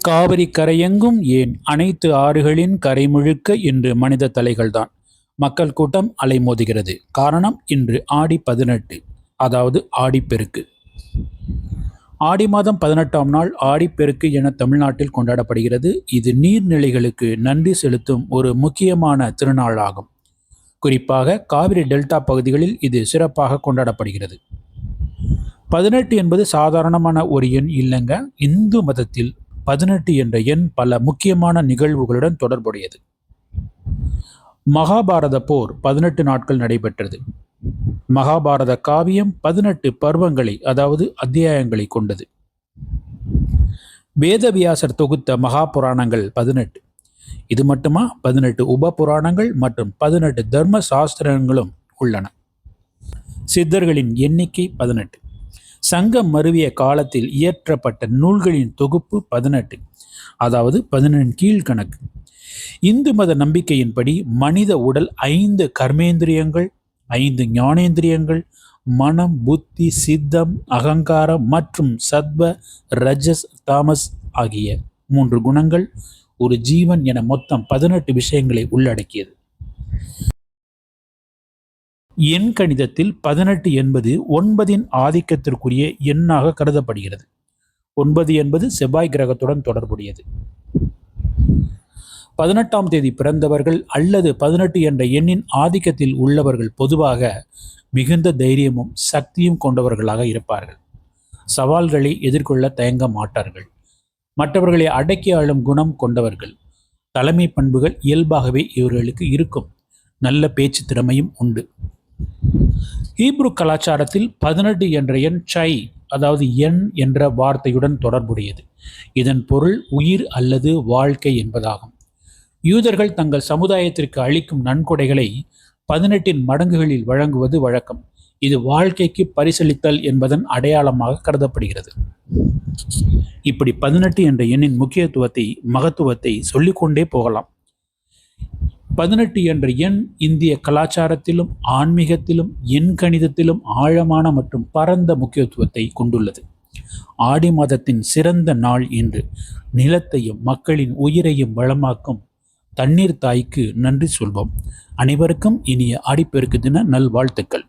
காவிரி கரையெங்கும் ஏன் அனைத்து ஆறுகளின் கரை முழுக்க இன்று மனித தலைகள்தான்? மக்கள் கூட்டம் அலைமோதுகிறது. காரணம் இன்று ஆடி பதினெட்டு அதாவது ஆடிப்பெருக்கு. ஆடி மாதம் பதினெட்டாம் நாள் ஆடிப்பெருக்கு என தமிழ்நாட்டில் கொண்டாடப்படுகிறது. இது நீர்நிலைகளுக்கு நன்றி செலுத்தும் ஒரு முக்கியமான திருநாளாகும். குறிப்பாக காவிரி டெல்டா பகுதிகளில் இது சிறப்பாக கொண்டாடப்படுகிறது. பதினெட்டு என்பது சாதாரணமான ஒரு எண் இல்லைங்க. இந்து மதத்தில் பதினெட்டு என்ற எண் பல முக்கியமான நிகழ்வுகளுடன் தொடர்புடையது. மகாபாரத போர் பதினெட்டு நாட்கள் நடைபெற்றது. மகாபாரத காவியம் பதினெட்டு பருவங்களை அதாவது அத்தியாயங்களை கொண்டது. வேதவியாசர் தொகுத்த மகா புராணங்கள் பதினெட்டு. இது மட்டுமா? பதினெட்டு உப புராணங்கள் மற்றும் பதினெட்டு தர்ம சாஸ்திரங்களும் உள்ளன. சித்தர்களின் எண்ணிக்கை பதினெட்டு. சங்கம் மருவிய காலத்தில் இயற்றப்பட்ட நூல்களின் தொகுப்பு பதினெட்டு. அதாவது பதினெண் கீழ்கணக்கு. இந்து மத நம்பிக்கையின்படி மனித உடல் ஐந்து கர்மேந்திரியங்கள் ஐந்து ஞானேந்திரியங்கள் மனம் புத்தி சித்தம் அகங்காரம் மற்றும் சத்வ ரஜஸ் தாமஸ் ஆகிய மூன்று குணங்கள் ஒரு ஜீவன் என மொத்தம் பதினெட்டு விஷயங்களை உள்ளடக்கியது. எண் கணிதத்தில் பதினெட்டு என்பது ஒன்பதின் ஆதிக்கத்திற்குரிய எண்ணாக கருதப்படுகிறது. ஒன்பது என்பது செவ்வாய் கிரகத்துடன் தொடர்புடையது. பதினெட்டாம் தேதி பிறந்தவர்கள் அல்லது பதினெட்டு என்ற எண்ணின் ஆதிக்கத்தில் உள்ளவர்கள் பொதுவாக மிகுந்த தைரியமும் சக்தியும் கொண்டவர்களாக இருப்பார்கள். சவால்களை எதிர்கொள்ள தயங்க மாட்டார்கள். மற்றவர்களை அடக்கி ஆளும் குணம் கொண்டவர்கள். தலைமை பண்புகள் இயல்பாகவே இவர்களுக்கு இருக்கும். நல்ல பேச்சு திறமையும் உண்டு. ஹீப்ரு கலாச்சாரத்தில் பதினெட்டு என்ற எண் சை அதாவது எண் என்ற வார்த்தையுடன் தொடர்புடையது. இதன் பொருள் உயிர் அல்லது வாழ்க்கை என்பதாகும். யூதர்கள் தங்கள் சமுதாயத்திற்கு அளிக்கும் நன்கொடைகளை பதினெட்டின் மடங்குகளில் வழங்குவது வழக்கம். இது வாழ்க்கைக்கு பரிசளித்தல் என்பதன் அடையாளமாக கருதப்படுகிறது. இப்படி பதினெட்டு என்ற எண்ணின் முக்கியத்துவத்தை மகத்துவத்தை சொல்லிக்கொண்டே போகலாம். பதினெட்டு என்ற எண் இந்திய கலாச்சாரத்திலும் ஆன்மீகத்திலும் எண் கணிதத்திலும் ஆழமான மற்றும் பரந்த முக்கியத்துவத்தை கொண்டுள்ளது. ஆடி மாதத்தின் சிறந்த நாள் என்று நிலத்தையும் மக்களின் உயிரையும் வளமாக்கும் தண்ணீர் தாய்க்கு நன்றி சொல்வோம். அனைவருக்கும் இனிய ஆடிப்பெருக்கு தின நல்வாழ்த்துக்கள்.